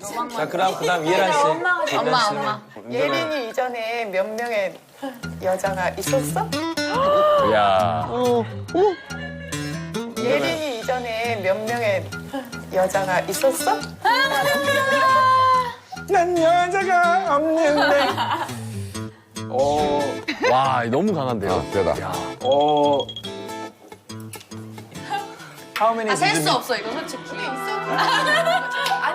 자 그럼 그다음 이해란 씨. 엄마 씨는 엄마. 예린이 이전에 몇 명의 여자가 있었어? 야. 예린이 이전에 몇 명의 여자가 있었어? 난 여자가 없는데. 어. 와, 너무 강한데요? 대다. 어. How many 아, 셀 did 수 you 없어 이거 솔직히.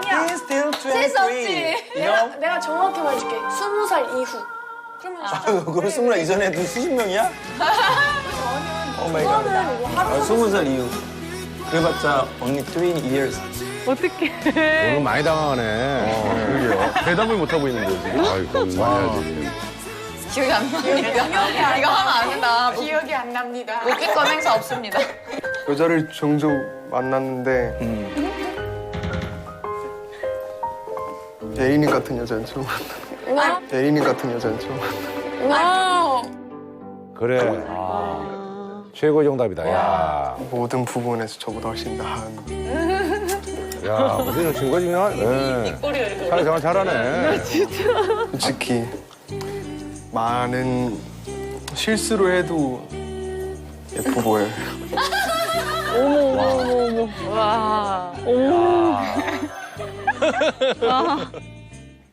아니야. He's still 23. 셀수 없지. 내가, 내가 정확히 말해줄게. 스무 살 이후. 아유, 그걸 스물아 이전에도 수십 명이야? 오 마이 갓. 그거는 뭐 하루 아, 스무 살 이후. 그래봤자 only three years. 오늘 많이 당황하네. 그러게요. 대답을 못 하고 있는데요, 지금. 아이, 그건 말해야지. 기억이 안 나니까. 이거 하면 안 된다. 기억이 안 납니다. 웃기권 행사 없습니다. 여자를 종종 만났는데 예린이 같은 여자는 처음 만나. 예린이 같은 여자는 처음 만나. 그래. 최고 정답이다. 야. 모든 부분에서 저보다 훨씬 나은. 야, 무슨 친구지면? 예. 사회생활 잘하네. 솔직히 많은 실수로 해도 예뻐 보여요.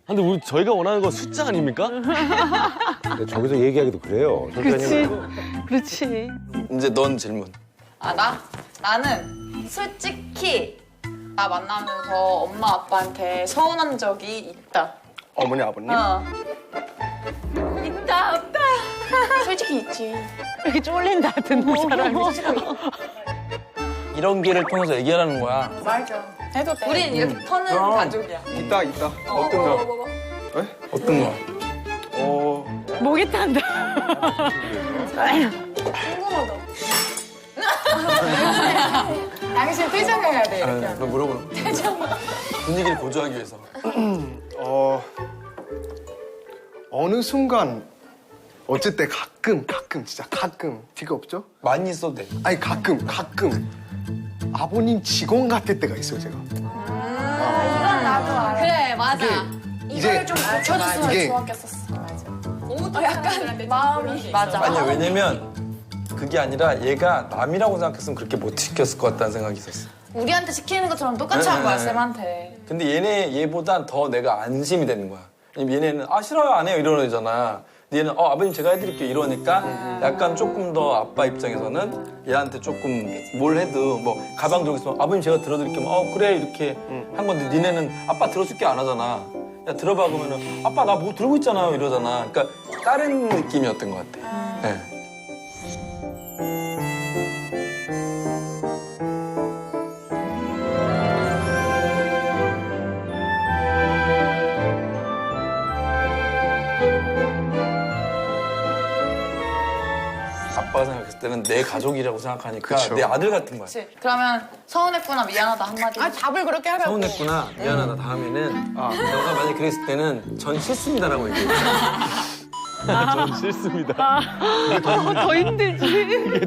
근데 우리 저희가 원하는 건 숫자 아닙니까? 근데 저기서 얘기하기도 그래요. 그렇지. 그렇지. 이제 넌 질문. 아 나? 나는 솔직히 나 만나면서 엄마 아빠한테 서운한 적이 있다. 어머니 아버님. 어. 있다 없다. 솔직히 있지. 이렇게 쫄린다 듣는 사람이. 이런 기회를 통해서 얘기하라는 거야. 맞아. 해도 돼. 우린 이렇게 터는 가족이야. 있다 있다. 어떤 거? 어떤 거? 어 목이 탄다. 당신 표정해야 돼. 이렇게. 아, 너 물어보는 거. 분위기를 고조하기 위해서. 어, 어느 순간 때 가끔 가끔 진짜 가끔 티가 없죠? 많이 있어도 돼. 아니 가끔 가끔 아버님 직원 같을 때가 있어요 제가. 이건 나도 알아. 그래 맞아. 이제 이걸 좀 고쳐줬으면 이게- 좋았겠었어. 맞아. 어, 약간 마음이 맞아. 아니야 왜냐면 그게 아니라 얘가 남이라고 생각했으면 그렇게 못 시켰을 것 같다는 생각이 있었어. 우리한테 시키는 것처럼 똑같이 한 거야 쌤한테. 근데 얘네 얘보단 더 내가 안심이 되는 거야. 왜냐면 얘네는 아 싫어요 안 해요 이러는 애잖아. 얘는 어 아버님 제가 해드릴게요 이러니까 약간 조금 더 아빠 입장에서는 얘한테 조금 뭘 해도 뭐 가방 들고 있으면 아버님 제가 들어드릴게요. 어 그래 이렇게 한 건데 니네는 아빠 들어줄게 안 하잖아. 야 들어봐 그러면은 아빠 나 뭐 들고 있잖아요 이러잖아. 그러니까 다른 느낌이었던 것 같아. 네. 아빠가 생각했을 때는 내 가족이라고 생각하니까 그쵸. 내 아들 같은 거야. 그치. 그러면 서운했구나 미안하다 한마디. 아 답을 그렇게 하라고. 서운했구나 미안하다 다음에는 아 너가 만약 그랬을 때는 전 싫습니다라고 얘기해. 전 싫습니다. 더 힘들지.